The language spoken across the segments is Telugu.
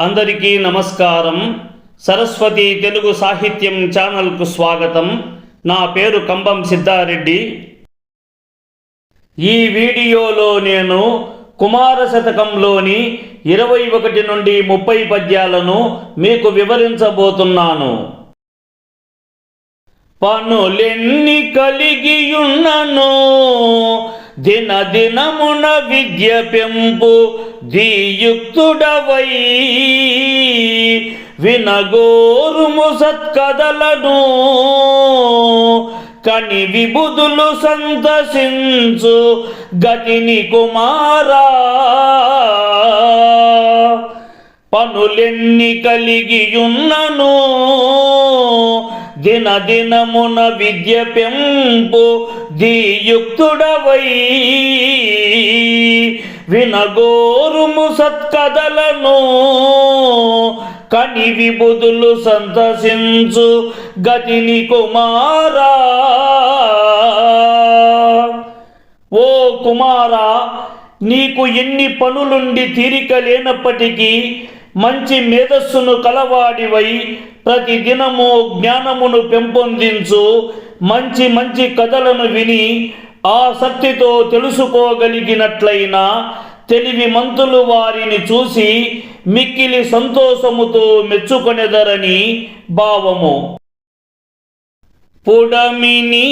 అందరికీ నమస్కారం. సరస్వతి తెలుగు సాహిత్యం ఛానల్కు స్వాగతం. నా పేరు కంబం సిద్ధారెడ్డి. ఈ వీడియోలో నేను కుమార శతకంలోని ఇరవై ఒకటి నుండి ముప్పై పద్యాలను మీకు వివరించబోతున్నాను. పనులెన్ని కలిగియున్నను దిన దినమున విద్య పెంపు ధీయుక్తుడవై వినగోరుము సత్కథలను కని విబుధులు సంతసించు గతిని కుమారా. పనులెన్ని కలిగియున్నను. దిన దినమున విద్య పెంపు ధీయుక్తుడవై వినగోరుము సత్కథలను కని విబుధులు సంతసించు గతిని కుమారా. ఓ కుమారా నీకు ఎన్ని పనులుండి తీరిక లేనప్పటికీ మంచి మేధస్సును కలవాడివై ప్రతి దినము జ్ఞానమును పెంపొందించు. మంచి మంచి కథలను విని ఆసక్తితో తెలుసుకోగలిగినట్లయినా తెలివి మంతులు వారిని చూసి మిక్కిలి సంతోషముతో మెచ్చుకొనెదరని భావము. పుడమిని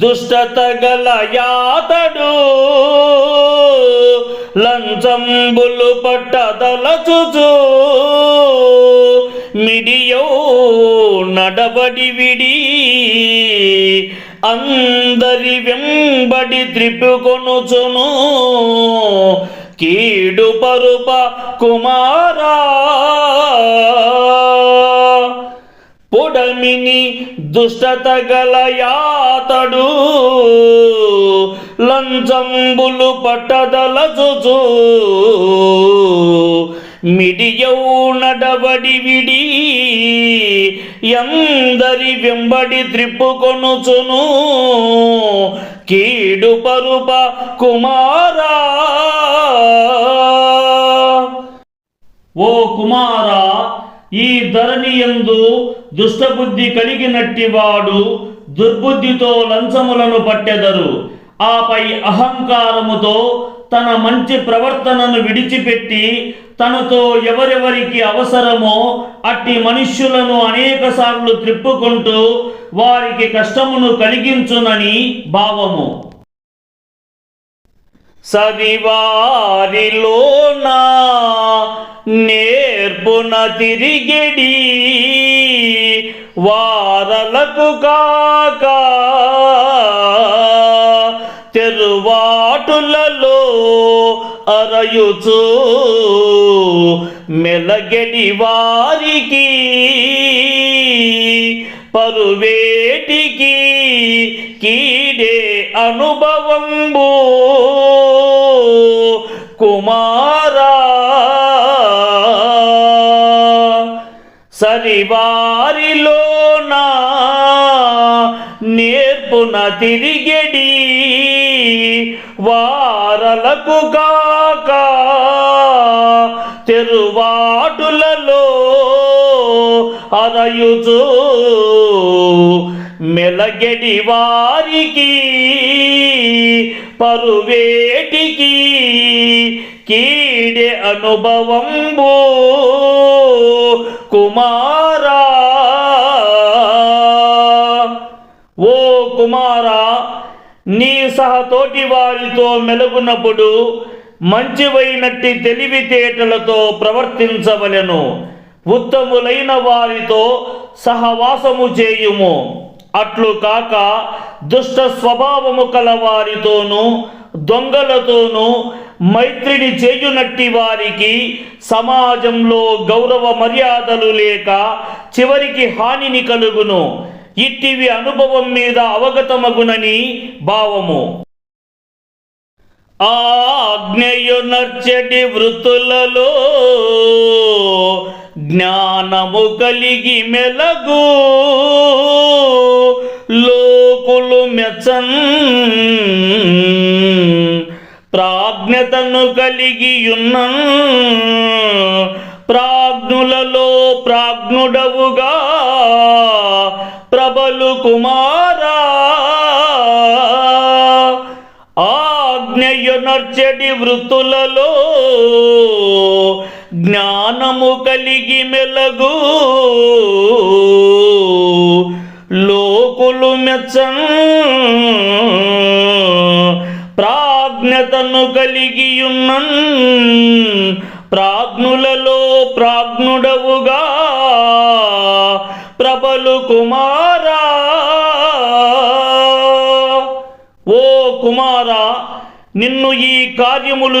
దుష్టత గల యాతడు లంచంబులు పట్టదలచుచు మిడియో నడబడి విడి అందరి వెంబడి త్రిపుకొనుచును కీడు పరుప కుమారా పొడమిని దుష్టత గల యాతడు లంచంబులు పట్టదలచుచు. మిడియౌ నడబడి విడి. ఎందరి వెంబడి త్రిప్పుకొనుచును. కీడు పరుప కుమారా. ఓ కుమారా ఈ ధరణి యందు దుష్టబుద్ధి కలిగినట్టి వాడు దుర్బుద్ధితో లంచములను పట్టెదరు. ఆపై అహంకారముతో తన మంచి ప్రవర్తనను విడిచిపెట్టి తనతో ఎవరెవరికి అవసరమో అట్టి మనుష్యులను అనేకసార్లు త్రిప్పుకుంటూ వారికి కష్టమును కలిగించునని భావము. సవివారిలో నా నే నేర్పున తిరిగెడి వారలకు కాక తెరువాటులలో అరయుచు మెలగడి వారికి పరువేటికి కీడే అనుభవంబు తిరిగెడి వారలకు కాక తెరువాటులలో అరయుచు మెలగెడి వారికి పరువేటికి కీడే అనుభవంబు కుమార్ తోటి వారితో మెలుగునప్పుడు మంచివైనట్టి తెలివితేటలతో ప్రవర్తించవలెను. ఉత్తములైన వారితో సహవాసము చేయుము. అట్లు కాక దుష్ట స్వభావము కల వారితోనూ దొంగలతోనూ మైత్రిని చేయునట్టి వారికి సమాజంలో గౌరవ మర్యాదలు లేక చివరికి హానిని కలుగును. ఇట్టివి అనుభవం మీద అవగతమగునని భావము. ఆజ్ఞయు నర్చటి వృత్తులలో జ్ఞానము కలిగి మెలగు. లోకులు మెచ్చన్ ప్రాజ్ఞతను కలిగి ఉన్న. ప్రాజ్ఞుడవుగా. ప్రబలు కుమార్ నర్చడి వృత్తులలో జ్ఞానము కలిగి మెలగు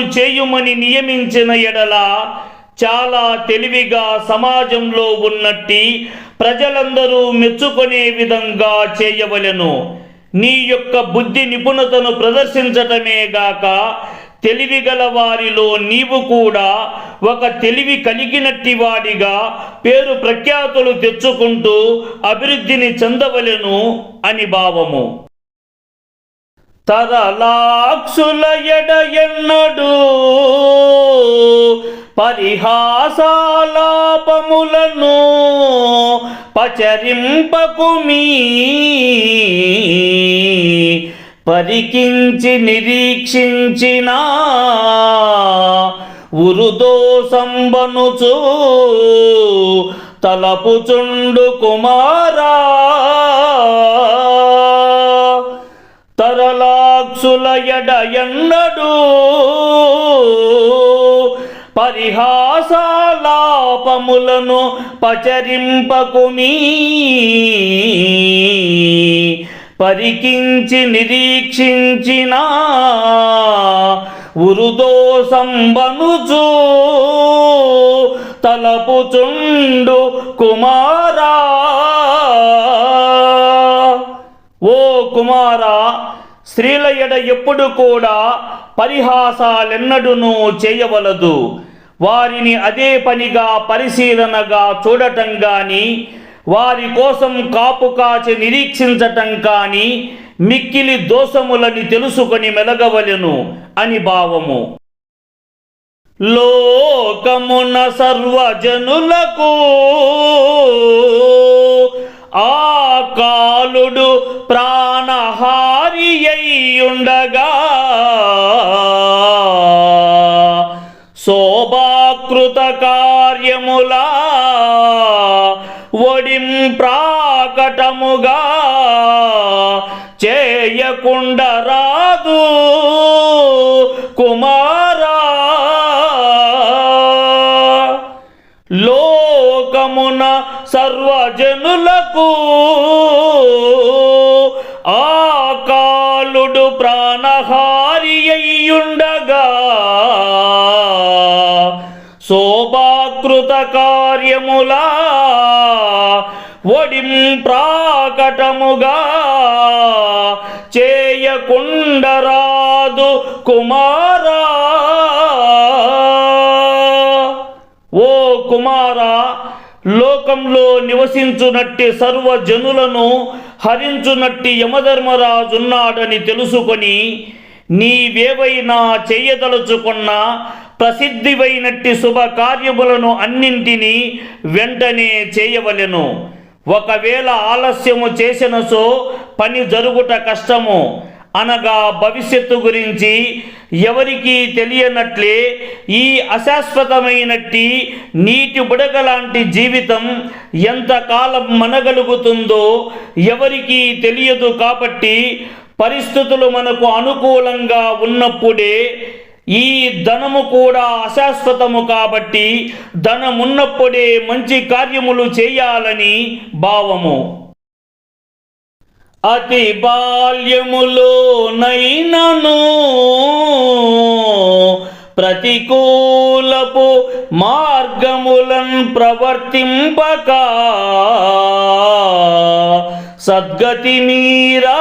కార్యములు చేయుమని నియమించిన ఎడల చాలా తెలివిగా సమాజంలో ఉన్నట్టి ప్రజలందరూ మెచ్చుకునే విధంగా చేయవలెను. నీ యొక్క బుద్ధి నిపుణతను ప్రదర్శించటమే గాక తెలివి గల వారిలో నీవు కూడా ఒక తెలివి కలిగినట్టి వాడిగా పేరు ప్రఖ్యాతులు తెచ్చుకుంటూ అభివృద్ధిని చెందవలెను అని భావము. తరలాక్షుల ఎడ ఎన్నడు పరిహాసాలాపములను పచరింపకుమీ పరికించి నిరీక్షించిన ఉరుదోసంబనుచు తలపుచుండు కుమారా. మనసుల ఎడ ఎన్నడు పరిహాసాలాపములను పచరింపకుమీ పరికించి నిరీక్షించిన ఉరుదోసంబనుచు తలపుచుండు కుమారా. ఓ కుమారా స్త్రీల ఎడ ఎప్పుడు కూడా పరిహాసాలెన్నడునూ చేయవలదు. వారిని అదే పనిగా పరిశీలనగా చూడటం కానీ వారి కోసం కాపు కాచి నిరీక్షించటం కానీ మిక్కిలి దోషములని తెలుసుకొని మెలగవలెను అని భావము. లోకమున సర్వజనులకు ఆ కాలుడు ప్రాణహారి ఉండగా శోభాకృత కార్యములా ఒడిం ప్రాకటముగా చేయకుండ రాదు కుమారా. లోకమున సర్వజనులకు కాలుడు ప్రాణహారి అయ్యుండగా శోభాకృత కార్యములా ఒడిం ప్రాకటముగా చేయకుండరాదు కుమారా ఓ కుమారా లోకంలో నివసించునట్టి సర్వజనులను హరించునట్టి యమధర్మరాజున్నాడని తెలుసుకొని నీవేవైనా చేయదలుచుకున్న ప్రసిద్ధివైనట్టి శుభకార్యములను అన్నింటినీ వెంటనే చేయవలెను. ఒకవేళ ఆలస్యము చేసినసో పని జరుగుట కష్టము. అనగా భవిష్యత్తు గురించి ఎవరికీ తెలియనట్లే ఈ అశాశ్వతమైనట్టి నీటి బుడగ లాంటి జీవితం ఎంతకాలం మనగలుగుతుందో ఎవరికీ తెలియదు కాబట్టి పరిస్థితులు మనకు అనుకూలంగా ఉన్నప్పుడే ఈ ధనము కూడా అశాశ్వతము కాబట్టి ధనమున్నప్పుడే మంచి కార్యములు చేయాలని భావము. అతి బాల్యములోనైనను ప్రతికూలపు మార్గములన్ ప్రవర్తింపక సద్గతి మీరా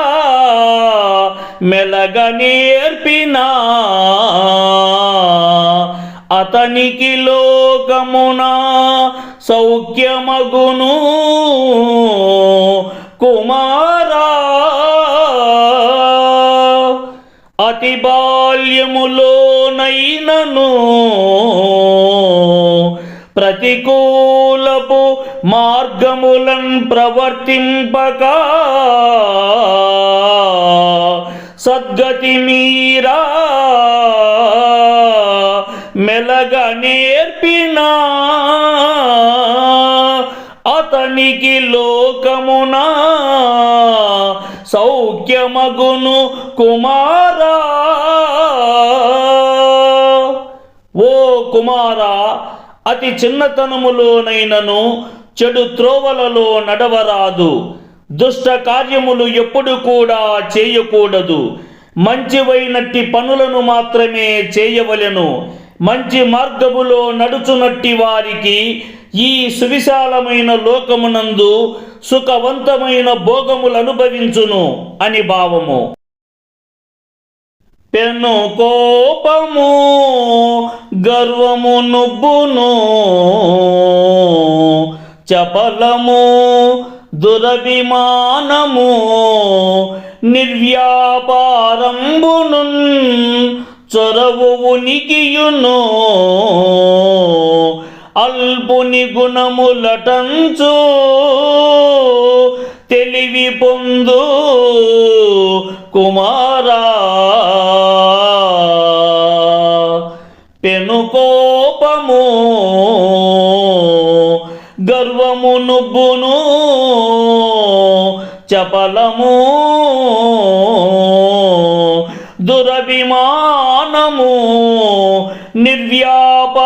మెలగ నేర్పినా అతనికి లోకమున సౌఖ్యమగును. బాల్యములోనైనను ప్రతికూలపు మార్గములన్ ప్రవర్తింపక సద్గతి మీరా మెలగ నేర్పినా అతనికి లోకమునా సౌఖ్యమగును కుమార్ అతి చిన్నతనములోనైనను చెడు త్రోవలలో నడవరాదు. దుష్ట కార్యములు ఎప్పుడు కూడా చేయకూడదు. మంచివైనట్టి పనులను మాత్రమే చేయవలెను. మంచి మార్గములో నడుచునట్టి వారికి ఈ సువిశాలమైన లోకమునందు సుఖవంతమైన భోగములు అనుభవించును అని భావము. పెను కోపము గర్వము నుబ్బును చపలము దురభిమానము నిర్వ్యాపారంబును చొరవు ఉనికియును. అల్పుని గుణములటంచు తెలివి పొందు కుమారా గర్వము నుబ్బును చపలము. దురభిమానము నిర్వ్యాపారంబును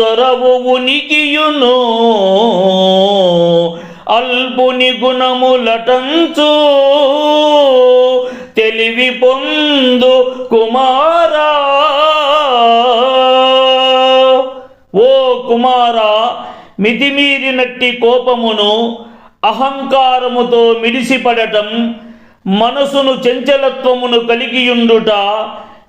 చొరవు ఉనికియును. అల్పుని గుణములటంచు తెలివి పొందు కుమార్ మితిమీరినట్టి కోపమును అహంకారముతో మిడిసిపడటం మనసును చంచలత్వమును కలిగియుండుట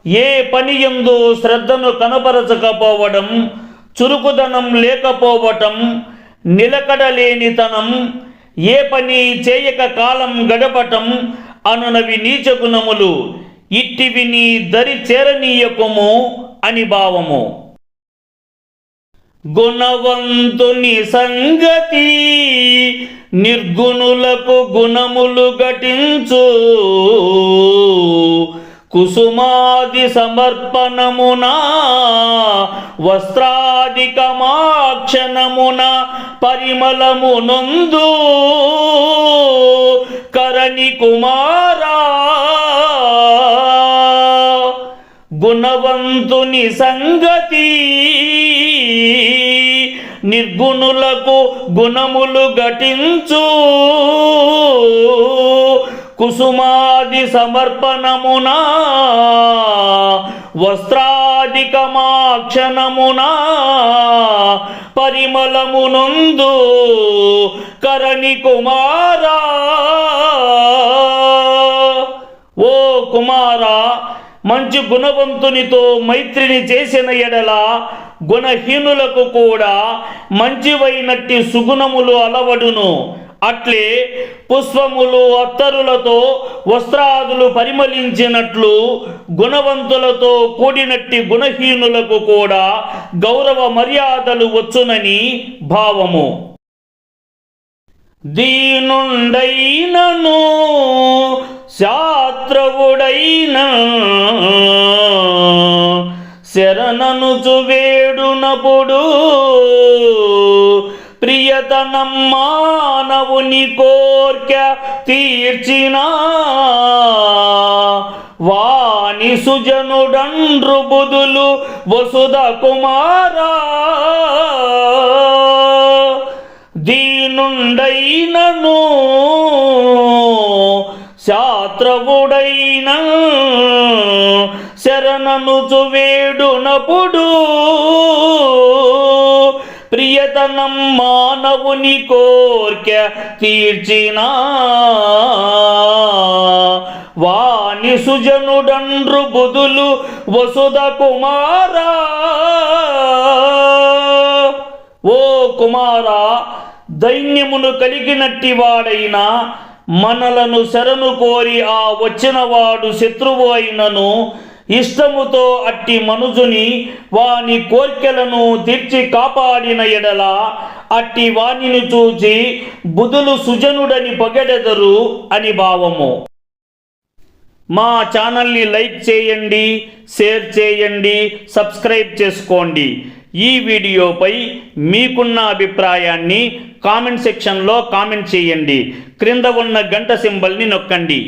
ఏ పని ఎందు శ్రద్ధను కనపరచకపోవడం చురుకుదనం లేకపోవటం నిలకడలేనితనం ఏ పని చేయక కాలం గడపటం అనునవి నీచ గుణములు ఇట్టివి నీ దరి చేరనీయకుము అని భావము. గుణవంతుని సంగతి నిర్గుణులకు గుణములు ఘటించు. కుసుమాది సమర్పణమున వస్త్రాధికమాక్షణమున పరిమళము నొందు. కరణి కుమారా గుణవంతుని సంగతి నిర్గుణులకు గుణములు ఘటించు. కుసుమాది సమర్పణమున వస్త్రాధికమాక్షణమున పరిమళమునందు కరణి కుమారా. ఓ కుమారా మంచి గుణవంతునితో మైత్రిని చేసిన ఎడల గుణహీనులకు కూడా మంచివైనట్టి సుగుణములు అలవడును. అట్లే పుష్పములు అత్తరులతో వస్త్రాదులు పరిమళించినట్లు గుణవంతులతో కూడినట్టి గుణహీనులకు కూడా గౌరవ మర్యాదలు వచ్చునని భావము. దీనుండైనను శాత్రవుడైన శరణను వేడునప్పుడు ప్రియతనం మానవుని కోర్క తీర్చిన వాణి సుజనుడండ్రు బుదులు వసుధ కుమారా దీనుండైనను శాస్త్రవుడైన శరణను వేడునప్పుడు ప్రియతనం మానవుని కోర్క తీర్చిన వాణి సుజనుడండ్రు బుదులు వసుధ కుమారా. ఓ కుమారా దైన్యమును కలిగినట్టి వాడైనా మనలను శరణు కోరి ఆ వచ్చినవాడు శత్రువు అయినను ఇష్టముతో అట్టి మనుజుని వాని కోర్కెలను తీర్చి కాపాడిన ఎడల అట్టి వానిని చూచి బుధులు సుజనుడని పొగడెదరు అని భావము. మా ఛానల్ని లైక్ చేయండి షేర్ చేయండి సబ్స్క్రైబ్ చేసుకోండి. ఈ వీడియోపై మీకున్న అభిప్రాయాన్ని కామెంట్ సెక్షన్లో కామెంట్ చేయండి. క్రింద ఉన్న గంట సింబల్ని నొక్కండి.